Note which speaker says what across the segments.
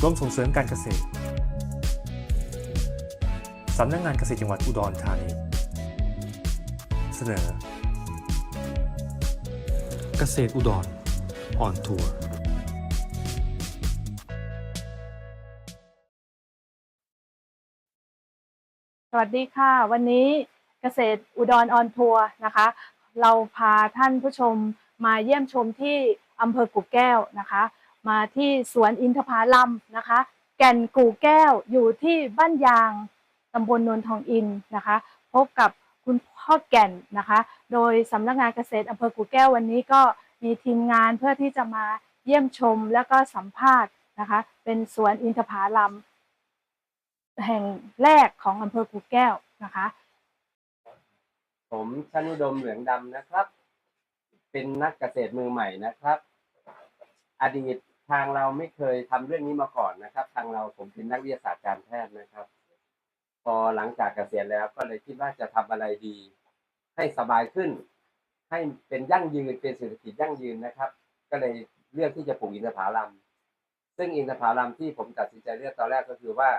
Speaker 1: กรมส่งเสริมการเกษตร สำนักงงานเกษตรจังหวัดอุดรธานี เสนอ เกษตรอุดรออนทัวร์
Speaker 2: สวัสดีค่ะ วันนี้เกษตรอุดรออนทัวร์นะคะ เราพาท่านผู้ชมมาเยี่ยมชมที่อำเภอกู่แก้วนะคะ มาที่สวนอินทผลัมนะคะ แก่นกู่แก้วอยู่ที่บ้านยางตำบลนนทองอินนะคะ พบกับคุณพ่อแก่นนะคะ โดยสำนักงานเกษตรอำเภอกู่แก้ววันนี้ก็มีทีมงานเพื่อที่จะมาเยี่ยมชมแล้วก็สัมภาษณ์นะคะ เป็นสวนอินทผลัมแห่งแรกของอำเภอกู่แก้วนะคะ
Speaker 3: ผมชนุดมเหลืองดำนะครับ เป็นนักเกษตรมือใหม่นะครับ อดีต ทางเราไม่เคยทำเรื่องนี้มาก่อนนะครับ ทางเราผมเป็นนักวิทยาศาสตร์การแพทย์นะครับ พอหลังจากเกษียณแล้วก็เลยคิดว่าจะทำอะไรดี ให้สบายขึ้น ให้เป็นยั่งยืนเป็นเศรษฐกิจยั่งยืนนะครับ ก็เลยเลือกที่จะปลูกอินทผลัมซึ่งอินทผลัมที่ผมตัดสินใจเลือกตอนแรกก็คือว่า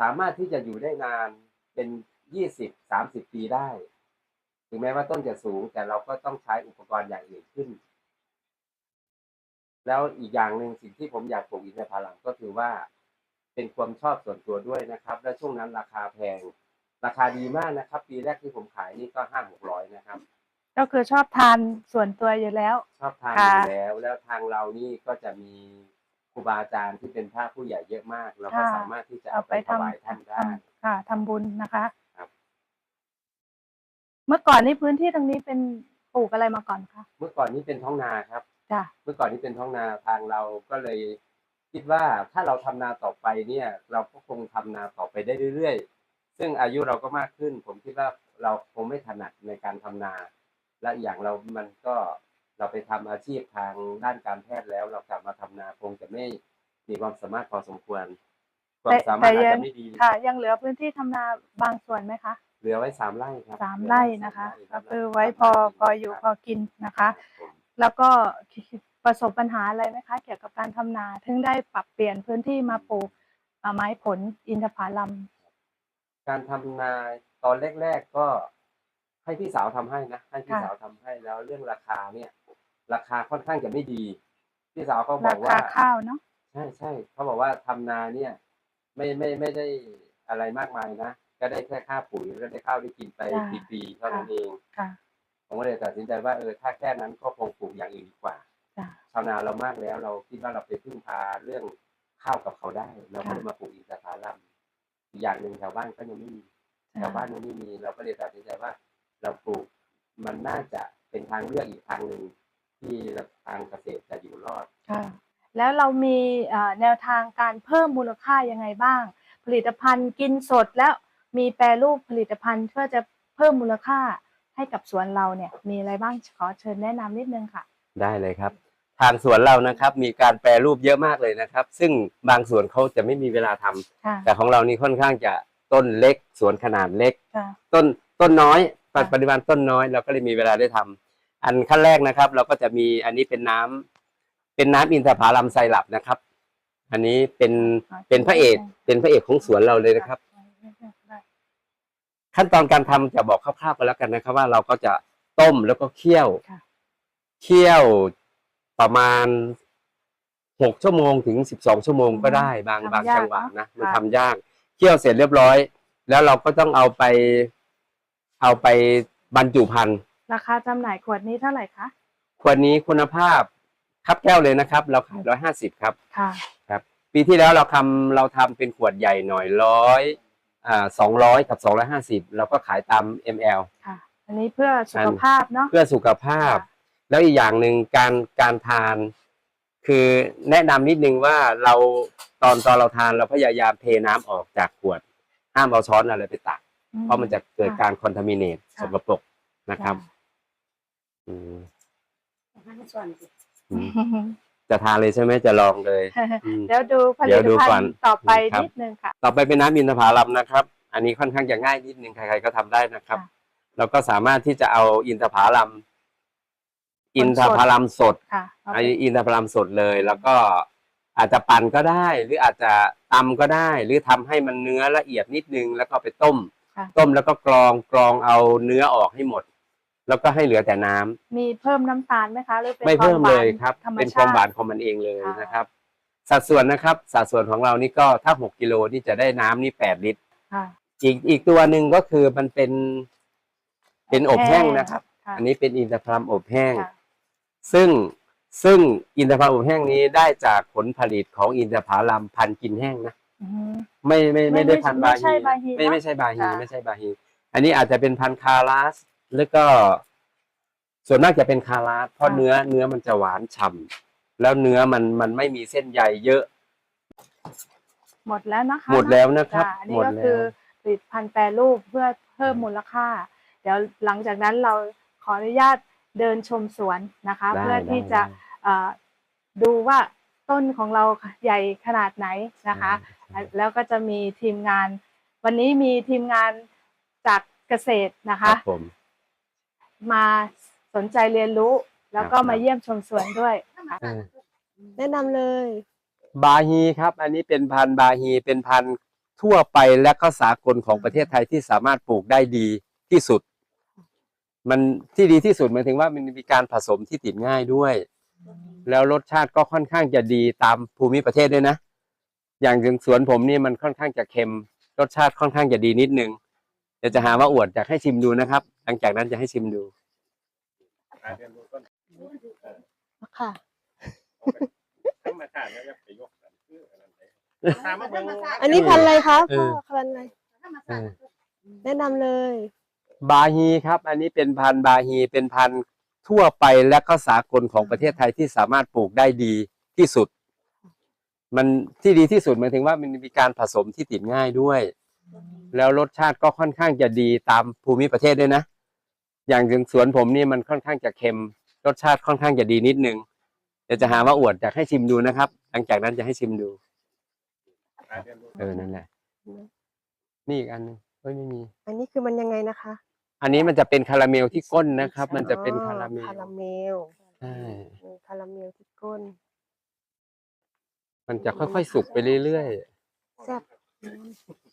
Speaker 3: สามารถที่จะอยู่ได้นานเป็นยี่สิบสามสิบปีได้ ถึงแม้ว่าต้นจะสูงแต่เราก็ต้องใช้อุปกรณ์อย่างอื่นขึ้น แล้วอีกอย่างหนึ่งสิ่งที่ผมอยากปลูกอินทผลัมก็คือว่า เป็นความชอบส่วนตัวด้วยนะครับ และช่วงนั้นราคาแพง ราคาดีมากนะครับ ปีแรกที่ผมขายนี่ก็ห้าหกร้อยนะครับ
Speaker 2: ก็คือชอบทานส่วนตัวอยู่แล้ว
Speaker 3: ชอบทานอ
Speaker 2: ค่ะ
Speaker 3: ยู่แล้ว แล้วทางเรานี่ก็จะมีครูบาอาจารย์ที่เป็นพระผู้ใหญ่เยอะมาก เราก็
Speaker 2: ค่ะ
Speaker 3: สามารถที่จะ
Speaker 2: เอา
Speaker 3: เอา
Speaker 2: ไป
Speaker 3: ไปถ
Speaker 2: ทำ
Speaker 3: วายท่านได้
Speaker 2: ทำค่ะทำบุญนะคะ
Speaker 3: ครับ
Speaker 2: เมื่อก่อนนี่พื้นที่ตรงนี้เป็นปลูกอะไรมาก่อนคะ
Speaker 3: เมื่อก่อนนี้เป็นท้องนาครับ
Speaker 2: จ้ะ
Speaker 3: เมื่อก่อนนี้เป็นท้องนาทางเราก็เลย คิดว่าถ้าเราทำนาต่อไปเนี่ย เราก็คงทำนาต่อไปได้เรื่อยๆ ซึ่งอายุเราก็มากขึ้น ผมคิดว่าเราคงไม่ถนัดในการทำนา และอีกอย่างเรามันก็เราไปทำอาชีพทางด้านการแพทย์แล้ว เรากลับมาทำนาคงจะไม่มีความสามารถพอสมควร ความสามารถอาจจะไม่ดี
Speaker 2: ค่ะ ยังเหลือพื้นที่ทำนาบางส่วนไหมคะ
Speaker 3: เหลือไว้สามไร่ครับ
Speaker 2: สามไร่นะคะ
Speaker 3: เหลื
Speaker 2: ก็
Speaker 3: สาม
Speaker 2: คือ
Speaker 3: ร่
Speaker 2: ไว้พอพออยู่พอกินนะคะ
Speaker 3: ผม
Speaker 2: แล้วก็ประสบปัญหาอะไรไหมคะ เกี่ยวกับการทำนาถึงได้ปรับเปลี่ยนพื้นที่มาปลูกอ่าไม้ผลอินทผลัม
Speaker 3: การทำนาตอนแรก ๆก็ให้พี่สาวทำให้นะให้พี่
Speaker 2: ค่ะ
Speaker 3: สาวทำให้แล้วเรื่องราคาเนี่ย ราคาค่อนข้างจะไม่ดี พี่สาวเขาบ
Speaker 2: รา
Speaker 3: อกว่า
Speaker 2: คาข้าวเนาะ
Speaker 3: ใช่ใช่เขาบอกว่าทำนาเนี่ย ไม่ไม่ไม่ได้อะไรมากมายนะก็ได้แค่ค่าปุ๋ยแล้วได้ข้าวได้กินไปปีๆเท่านั้นเอง
Speaker 2: ค่ะ
Speaker 3: ผมก็เลยตัดสินใจว่าเออถ้าแค่นั้นก็คงปลูกอย่างอื่นดีกว่า
Speaker 2: จ้ะ
Speaker 3: ชาวนาเรามากแล้วเราคิดว่าเราไปพึ่งพาเรื่องข้าวกับเขาได้ เราก็เลย
Speaker 2: ค่ะ
Speaker 3: มาปลูกอินทผลัมอีกอย่างหนึ่งแถวบ้านก็ยังไม่มีชาวบ้านยังไม่มีเราก็เลยตัดสินใจว่า เราปลูกมันน่าจะเป็นทางเลือกอีกทางหนึ่งที่ทางเกษตรจะอยู่รอด
Speaker 2: ค่ะแล้วเรามีเอ่อแนวทางการเพิ่มมูลค่ายังไงบ้าง ผลิตภัณฑ์กินสดแล้วมีแปรรูปผลิตภัณฑ์เพื่อจะเพิ่มมูลค่า ให้กับสวนเราเนี่ยมีอะไรบ้างขอเชิญแนะนำนิดนึงค่ะ
Speaker 3: ได้เลยครับ ทางสวนเรานะครับมีการแปรรูปเยอะมากเลยนะครับ ซึ่งบางสวนเขาจะไม่มีเวลาทำ
Speaker 2: ค่ะ
Speaker 3: แต่ของเรานี่ค่อนข้างจะต้นเล็กสวนขนาดเล็ก
Speaker 2: ค่ะ
Speaker 3: ต้นต้นน้อยป
Speaker 2: ค่ะ
Speaker 3: ปริมาณต้นน้อยเราก็เลยมีเวลาได้ทำอันขั้นแรกนะครับ เราก็จะมีอันนี้เป็นน้ำเป็นน้ำอินทผลัมไซรัปนะครับ อันนี้เป็นเป็นพระเอกเป็นพระเอกของสวนเราเลยนะครับ ขั้นตอนการทำจะบอกคร่าวๆกันแล้วกันนะครับ ว่าเราก็จะต้มแล้วก็เคี่ยว
Speaker 2: ค่ะ
Speaker 3: เคี่ยวประมาณหกชั่วโมงถึงสิบสองชั่วโมงก็ได้บาง
Speaker 2: ทำ
Speaker 3: บาง
Speaker 2: ยาก
Speaker 3: จังหวะ
Speaker 2: เนอะ
Speaker 3: นะมัน
Speaker 2: ค่ะ
Speaker 3: ทำยากเคี่ยวเสร็จเรียบร้อย แล้วเราก็ต้องเอาไป เอาไปบรรจุภัณฑ์
Speaker 2: ราคาจำหน่ายขวดนี้เท่าไหร่คะ
Speaker 3: ขวดนี้คุณภาพครับแก้วเลยนะครับ เราขายร้อยห้าสิบครับ
Speaker 2: ค่ะ
Speaker 3: ครับ ปีที่แล้วเราทำเราทำเป็นขวดใหญ่หน่อยร้อยอ่า สองร้อยกับสองร้อยห้าสิบเราก็ขายตาม ml
Speaker 2: ค่ะ อันนี้เพื่อสุขภาพเนาะ
Speaker 3: เพื่อสุขภาพ
Speaker 2: ค่ะ
Speaker 3: แล้วอีกอย่างหนึ่งการการทาน คือแนะนำนิดนึงว่าเราตอนตอนเราทานเราพยายามเทน้ำออกจากขวด ห้ามเอาช้อนอะไรไปตัก เพราะมันจะเกิดการคอนทามิเนต
Speaker 2: ค่ะ
Speaker 3: สกปรกนะครับ อืมอืม จะทานเลยใช่ไหมจะลองเลย
Speaker 2: ค่ะ
Speaker 3: อืม
Speaker 2: เดี๋ยวดูผ
Speaker 3: เดี๋
Speaker 2: ลิ
Speaker 3: ยว
Speaker 2: ต
Speaker 3: ดู
Speaker 2: ภั
Speaker 3: ก่อ
Speaker 2: ณ
Speaker 3: น
Speaker 2: ฑ์ต่อไป
Speaker 3: ครับ
Speaker 2: นิดนึงค่ะ
Speaker 3: ต่อไปเป็นน้ำอินทผลัมนะครับ อันนี้ค่อนข้างจะง่ายนิดนึงใครๆก็ทำได้นะครับ
Speaker 2: ค่ะ
Speaker 3: เราก็สามารถที่จะเอาอินทผลัม อินทผลัมสด
Speaker 2: ค่ะเอา
Speaker 3: ไอ
Speaker 2: ไป
Speaker 3: อินทผลัมสดเลย แล้วก็อาจจะปั่นก็ได้ หรืออาจจะตำก็ได้ หรือทำให้มันเนื้อละเอียดนิดนึง แล้วก็ไปต้ม
Speaker 2: ค่ะ
Speaker 3: ต้มแล้วก็กรองกรองเอาเนื้อออกให้หมด แล้วก็ให้เหลือแต่น้ำ
Speaker 2: มีเพิ่มน้ำตาลไหมคะ หรือเป็น
Speaker 3: ไม่เพิ่ม
Speaker 2: ควา
Speaker 3: เล
Speaker 2: หวาน
Speaker 3: ยครับ
Speaker 2: ธรรม
Speaker 3: เป็นค
Speaker 2: ชาวา
Speaker 3: มหวาน
Speaker 2: ติ
Speaker 3: ของมันเองเลย
Speaker 2: ค่ะ
Speaker 3: นะครับ สัดส่วนนะครับ สัดส่วนของเรานี่ก็ถ้าหกกิโลนี่จะได้น้ำนี่แปดลิตร
Speaker 2: ค่ะ
Speaker 3: อีกอีกตัวหนึ่งก็คือมันเป็น เป็นอบแห้งนะครับ
Speaker 2: ค่ะ
Speaker 3: อันนี้เป็นอินทผลัมอบแห้ง
Speaker 2: ค่ะ
Speaker 3: ซึ่งซึ่งอินทผลัมอบแห้งนี้ได้จากผลผลิตของอินทผลัมพันธุ์กินแห้งนะ
Speaker 2: อือฮึ
Speaker 3: ไม่ไม่
Speaker 2: ไม่
Speaker 3: ไม่ได้
Speaker 2: ไม่
Speaker 3: พันธุ์
Speaker 2: ไม่
Speaker 3: บา
Speaker 2: ใช่
Speaker 3: ฮี
Speaker 2: บาฮี
Speaker 3: ไม่
Speaker 2: นะ
Speaker 3: ไม่ใช่บาฮี
Speaker 2: ค่ะ
Speaker 3: ไม่ใช่บาฮี อันนี้อาจจะเป็นพันธุ์คาราส แล้วก็ ส่วนมากจะเป็นคาราสเพราะเนื้อเนื้อมันจะหวานฉ่ำแล้วเนื้อมันมันไม่มีเส้นใยเยอะ
Speaker 2: หมดแล้วนะคะ
Speaker 3: หมดแล้วนะครับ
Speaker 2: จ้ะอัน
Speaker 3: ห
Speaker 2: นี้
Speaker 3: มด
Speaker 2: ก็
Speaker 3: แล้
Speaker 2: คือ
Speaker 3: ว
Speaker 2: ผลิตภัณฑ์แปรรูปเพื่อเพิ่มมูลค่า เดี๋ยวหลังจากนั้นเราขออนุญาตเดินชมสวนนะคะ
Speaker 3: ได้
Speaker 2: เพื่อที่
Speaker 3: ได้
Speaker 2: จะ
Speaker 3: ได้
Speaker 2: เอ่อดูว่าต้นของเราใหญ่ขนาดไหนนะคะ
Speaker 3: ใช่
Speaker 2: แล้วก็จะมีทีมงาน วันนี้มีทีมงานจากเกษตรนะ
Speaker 3: ครั
Speaker 2: คะ
Speaker 3: บผ ม
Speaker 2: มาสนใจเรียนรู้ แล้วก็
Speaker 3: ครับ
Speaker 2: มาเยี่ยมชมสวนด้วยนะคะ
Speaker 3: เออ
Speaker 4: แนะนำเลย
Speaker 3: บาฮีครับ อันนี้เป็นพันธุ์บาฮีเป็นพันธุ์ทั่วไปและก็สากลของประเทศไทยที่สามารถปลูกได้ดีที่สุด มันที่ดีที่สุดหมายถึงว่ามันมีการผสมที่ติดง่ายด้วย แล้วรสชาติก็ค่อนข้างจะดีตามภูมิประเทศด้วยนะ อย่างถึงสวนผมนี่มันค่อนข้างจะเค็ม รสชาติค่อนข้างจะดีนิดนึง เดี๋ยวจะหาว่าอวดอยากให้ชิมดูนะครับ หลังจากนั้นจะให้ชิมดู
Speaker 4: ค่ะอันนี้พันธุ์อะไรคะ
Speaker 3: เอ
Speaker 4: พ่อ
Speaker 3: อ
Speaker 4: พันธุ์อะไร
Speaker 3: เออ
Speaker 4: แนะนำเลย
Speaker 3: บาฮีครับ อันนี้เป็นพันธุ์บาฮีเป็นพันธุ์ทั่วไปและก็สากลของประเทศไทยที่สามารถปลูกได้ดีที่สุด มันที่ดีที่สุดหมายถึงว่ามันมีการผสมที่ติดง่ายด้วย แล้วรสชาติก็ค่อนข้างจะดีตามภูมิประเทศด้วยนะ อย่างถึงสวนผมนี่มันค่อนข้างจะเค็ม รสชาติค่อนข้างจะดีนิดนึง เดี๋ยวจะหาว่าอวดอยากให้ชิมดูนะครับ หลังจากนั้นจะให้ชิมดู เออ นั่นแหละ นี่อีกอันหนึงเฮ้ยไม่มี
Speaker 4: อันนี้คือมันยังไงนะคะ
Speaker 3: อันนี้มันจะเป็นคาราเมลที่ก้นนะครับ มันจะเป็น
Speaker 4: อ๋อ
Speaker 3: คาราเมล
Speaker 4: คาราเมล
Speaker 3: ใช่
Speaker 4: มีคาราเมลที่ก้น
Speaker 3: มันจะค่อยๆสุกไปเรื่อย
Speaker 4: แซ่บ
Speaker 3: ๆ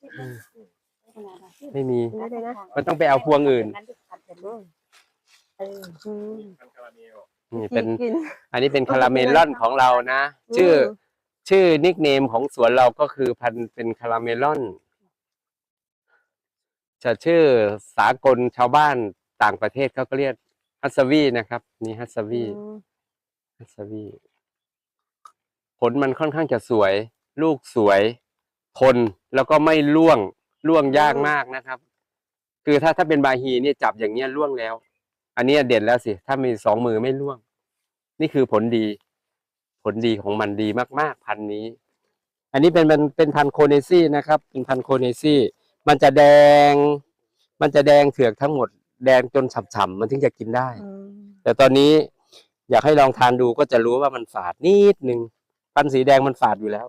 Speaker 3: ไม่มี
Speaker 4: กินได้เลยนะ
Speaker 3: มันต้องไปเอาพวงอื่น
Speaker 4: อืม
Speaker 3: นี่เป็น
Speaker 4: กิน
Speaker 3: อันนี้เป็นคาราเมลอนของเรานะ ชื่อ
Speaker 4: อืม
Speaker 3: ชื่อนิกเนมของสวนเราก็คือพันธุ์เป็นคาราเมลอน จะชื่อสากลชาวบ้านต่างประเทศเขาก็เรียกฮัสวีนะครับ นี่ฮัสวี
Speaker 4: อืม
Speaker 3: ฮัสวีผลมันค่อนข้างจะสวย ลูกสวย ทนแล้วก็ไม่ร่วงร่วงยากมากนะครับ คือถ้าถ้าเป็นบาฮีเนี่ยจับอย่างเงี้ยร่วงแล้ว อันเนี้ยเด็ดแล้วสิ ถ้ามีสองมือไม่ร่วง นี่คือผลดี ผลดีของมันดีมาก ๆ พันธุ์นี้ อันนี้เป็นเป็นเป็นพันธุ์โคเนซี่นะครับ เป็นพันธุ์โคเนซี่ มันจะแดง มันจะแดงเถือกทั้งหมด แดงจนฉ่ำๆมันถึงจะกินได้
Speaker 4: อืม
Speaker 3: แต่ตอนนี้อยากให้ลองทานดูก็จะรู้ว่ามันฝาดนิดนึงพันธุ์สีแดงมันฝาดอยู่แล้ว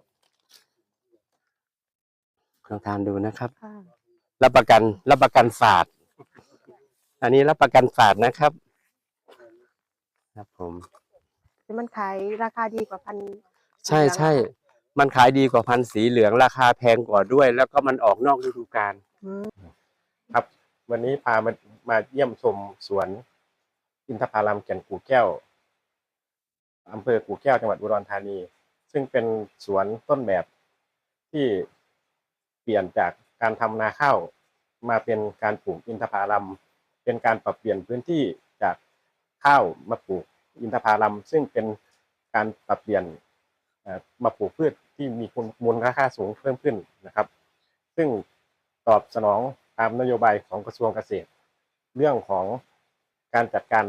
Speaker 3: ลองทานดูนะครับ
Speaker 4: ค่ะ
Speaker 3: รับประกัน รับประกันฝาดอันนี้รับประกันฝาดนะครับ ครับผม
Speaker 4: แต่มันขายราคาดีกว่าพันธุ์
Speaker 3: ใช่ใช่ มันขายดีกว่าพันธุ์สีเหลือง ราคาแพงกว่าด้วย แล้วก็มันออกนอกฤดูกาล
Speaker 4: อืม
Speaker 5: ครับ วันนี้พามามาเยี่ยมชมสวน อินทผลัมแก่นกู่แก้วอำเภอกู่แก้วจังหวัดอุดรธานี ซึ่งเป็นสวนต้นแบบที่ เปลี่ยนจากการทำนาข้าวมาเป็นการปลูกอินทผลัม เป็นการปรับเปลี่ยนพื้นที่จากข้าวมาปลูกอินทผลัม ซึ่งเป็นการปรับเปลี่ยนมาปลูกพืชที่มีคุณมูลค่าสูงเพิ่มขึ้นนะครับ ซึ่งตอบสนองตามนโยบายของกระทรวงเกษตร เรื่องของการจัดการ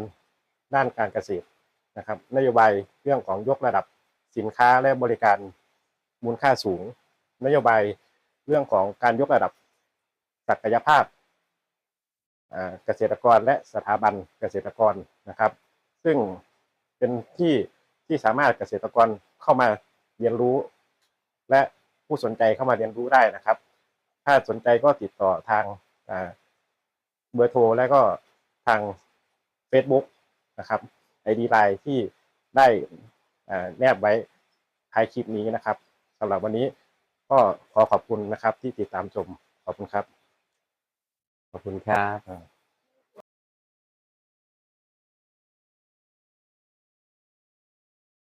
Speaker 5: ด้านการเกษตรนะครับ นโยบายเรื่องของยกระดับสินค้าและบริการมูลค่าสูง นโยบาย เรื่องของการยกระดับศักยภาพเกษตรกรและสถาบันเกษตรกรนะครับ ซึ่งเป็นที่ที่สามารถเกษตรกรเข้ามาเรียนรู้ และผู้สนใจเข้ามาเรียนรู้ได้นะครับ ถ้าสนใจก็ติดต่อทางเบอร์โทรและก็ทาง Facebook นะครับ ID ไลน์ที่ได้แนบไว้ท้ายคลิปนี้นะครับสำหรับวันนี้ ก็ขอขอบคุณนะครับที่ติดตามชมขอบคุณครับ
Speaker 3: ขอบคุณครับ
Speaker 5: อ่า